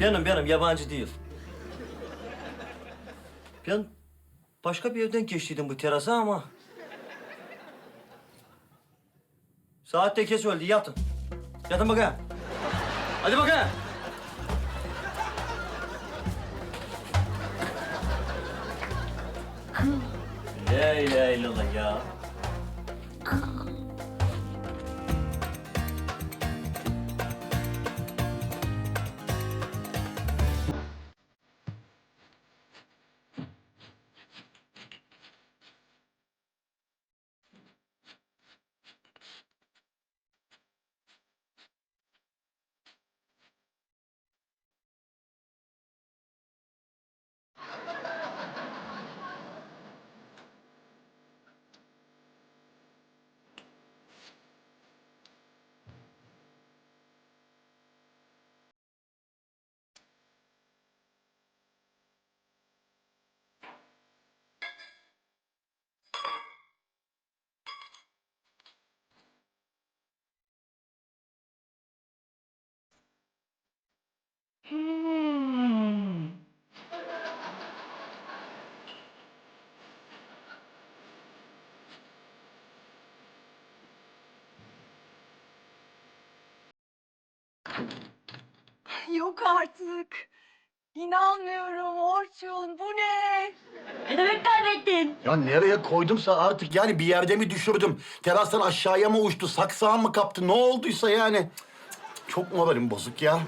Benim benim yabancı değil. Ben başka bir evden geçtiydim bu terasa ama... Saat de geç oldu yatın. Yatın bakayım. Hadi bakayım. La ilahe illallah ya. Yok artık. İnanmıyorum Orçun. Bu ne? Ne demek kaybettin? Ya nereye koydumsa artık yani bir yerde mi düşürdüm? Terastan aşağıya mı uçtu? Saksağım mı kaptı? Ne olduysa yani. Cık, cık, Çok moralim bozuk ya.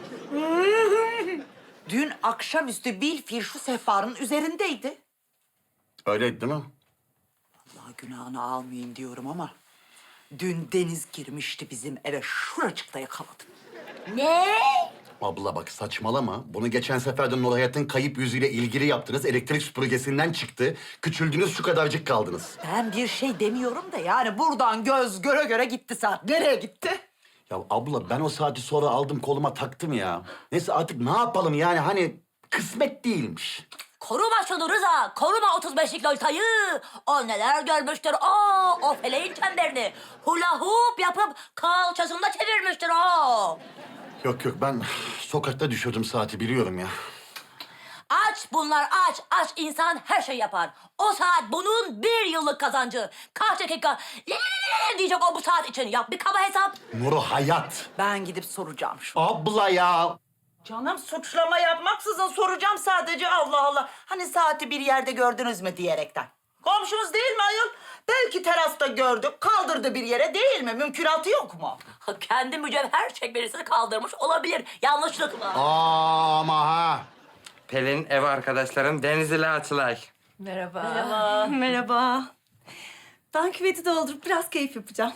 Dün akşamüstü Bilfil şu sehpanın üzerindeydi. Öyleydi değil mi? Allah günahını almayayım diyorum ama... Dün deniz girmişti bizim eve. Şuracıkta yakaladım. Ne? Abla bak saçmalama. Bunu geçen sefer de Nur Hayat'ın kayıp yüzüyle ilgili yaptınız. Elektrik süpürgesinden çıktı. Küçüldünüz şu kadarcık kaldınız. Ben bir şey demiyorum da yani buradan göz göre göre gitti saat. Nereye gitti? Ya abla ben o saati sonra aldım koluma taktım ya. Neyse artık ne yapalım yani hani kısmet değilmiş. Koruma şunu Rıza. Koruma 35'lik Lolta'yı. O neler görmüştür o. O feleğin çemberini. Hula hoop yapıp kalçasında çevirmiştir o. Yok yok ben sokakta düşürdüm saati biliyorum ya. Aç bunlar aç. Aç insan her şey yapar. O saat bunun bir yıllık kazancı. Kaç dakika diyecek o bu saat için. Yap bir kaba hesap. Nuru Hayat. Ben gidip soracağım şu. Abla ya. Canım suçlama yapmaksızın soracağım sadece Allah Allah. Hani saati bir yerde gördünüz mü diyerekten. Komşunuz değil mi ayol? Belki terasta gördük, kaldırdı bir yere değil mi? Mümkünatı yok mu? Kendi mücevher çekmelisini kaldırmış olabilir. Yanlışlıkla. Ama ha. Pelin ev arkadaşlarım Denizli Açılay. Merhaba. Merhaba. Merhaba. Ben küveti doldurup biraz keyif yapacağım.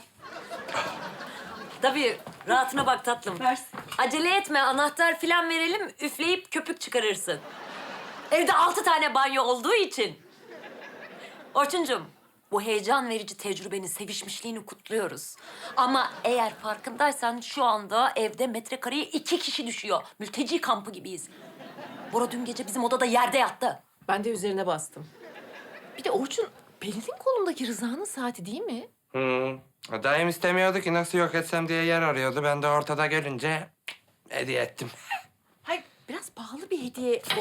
Tabii rahatına bak tatlım. Versin. Acele etme anahtar filan verelim üfleyip köpük çıkarırsın. Evde altı tane banyo olduğu için. Orçuncum bu heyecan verici tecrübenin sevişmişliğini kutluyoruz. Ama eğer farkındaysan şu anda evde metrekareye iki kişi düşüyor. Mülteci kampı gibiyiz. Bora dün gece bizim odada yerde yattı. Ben de üzerine bastım. Bir de Orçun, Pelin'in kolundaki Rıza'nın saati değil mi? Hı. Dayım istemiyordu ki nasıl yok etsem diye yer arıyordu. Ben de ortada görünce hediye ettim. Hayır, biraz pahalı bir hediye. O...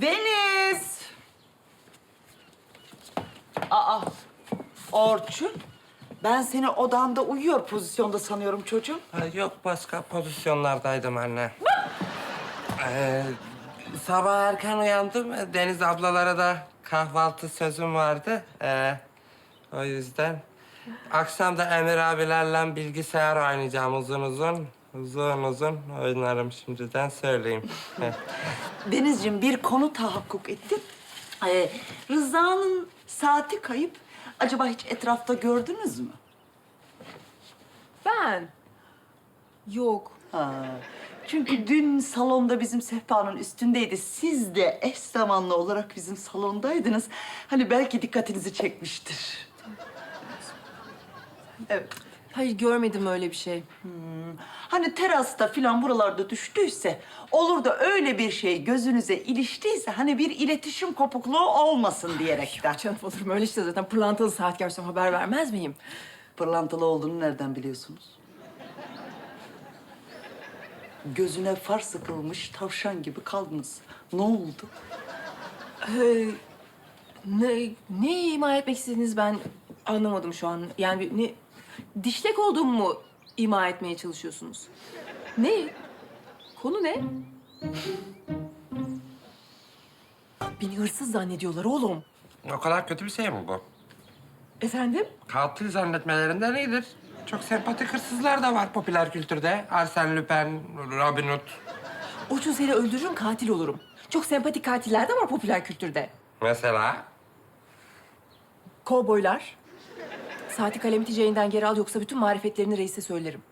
Deniz! Aa, Orçun. Ben seni odanda uyuyor pozisyonda sanıyorum çocuğum. Ha, yok başka pozisyonlardaydım anne. Ee, sabah erken uyandım. Deniz ablalara da kahvaltı sözüm vardı. Ee, o yüzden. Akşam da Emir abilerle bilgisayar oynayacağım uzun uzun. Uzun uzun oynarım şimdiden söyleyeyim. Denizciğim bir konu tahakkuk etti. Ee, Rıza'nın saati kayıp. Acaba hiç etrafta gördünüz mü? Ben? Yok. Ha, çünkü dün salonda bizim sehpanın üstündeydi. Siz de eş zamanlı olarak bizim salondaydınız. Hani belki dikkatinizi çekmiştir. Evet. Hayır, görmedim öyle bir şey. Hani terasta filan buralarda düştüyse, olur da öyle bir şey gözünüze iliştiyse hani bir iletişim kopukluğu olmasın diyerekten. Canım olur mu öyle işte zaten pırlantalı saat görsem haber vermez miyim? Pırlantılı olduğunu nereden biliyorsunuz? Gözüne far sıkılmış tavşan gibi kaldınız. Ne oldu? Ee, ne, ne ima etmek istediğiniz ben anlamadım şu an. Yani ne dişlek olduğumu mu ima etmeye çalışıyorsunuz? Ne? Konu ne? Beni hırsız zannediyorlar oğlum. O kadar kötü bir şey mi bu? Efendim? Katil zannetmelerinden iyidir. Çok sempatik hırsızlar da var popüler kültürde. Arsène Lupin, Robin Hood. Orçun seni öldürürüm katil olurum. Çok sempatik katiller de var popüler kültürde. Mesela Kovboylar. Saati kalemi ticeğinden geri al yoksa bütün marifetlerini reise söylerim.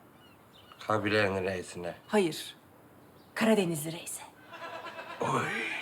kabilenin reisine. Hayır. Karadenizli reise. Oy.